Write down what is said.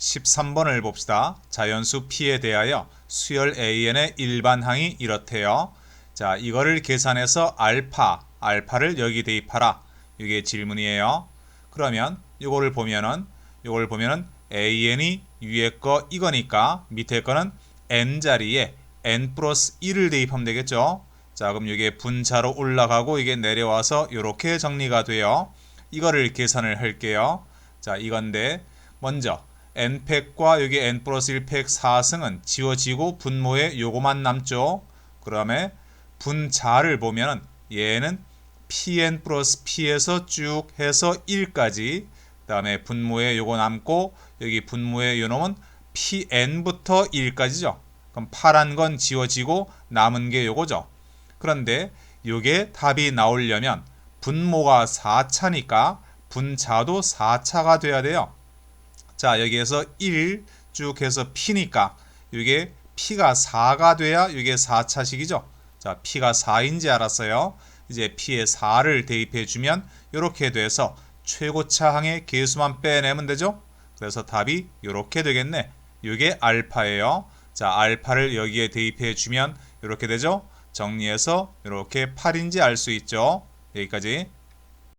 13번을 봅시다. 자연수 P에 대하여 수열 AN의 일반항이 이렇대요. 자, 이거를 계산해서 알파, 알파를 여기 대입하라. 이게 질문이에요. 그러면 이거를 보면은 이걸 보면은 AN이 위에 거 이거니까 밑에 거는 n 자리에 n 플러스 1을 대입하면 되겠죠. 자, 그럼 이게 분자로 올라가고 이게 내려와서 이렇게 정리가 돼요. 이거를 계산을 할게요. 자, 이건데 먼저 n팩과 여기 n 플러스 1팩 4승은 지워지고 분모에 요거만 남죠. 그 다음에 분자를 보면은 얘는 pn 플러스 p에서 쭉 해서 1까지 그 다음에 분모에 요거 남고 여기 분모에 요 놈은 pn부터 1까지죠. 그럼 파란 건 지워지고 남은 게 요거죠. 그런데 요게 답이 나오려면 분모가 4차니까 분자도 4차가 돼야 돼요. 자, 여기에서 1 쭉 해서 P니까 이게 P가 4가 돼야 이게 4차식이죠. 자, P가 4인지 알았어요. 이제 P에 4를 대입해 주면 이렇게 돼서 최고차 항의 개수만 빼내면 되죠. 그래서 답이 이렇게 되겠네. 이게 알파예요. 자, 알파를 여기에 대입해 주면 이렇게 되죠. 정리해서 이렇게 8인지 알 수 있죠. 여기까지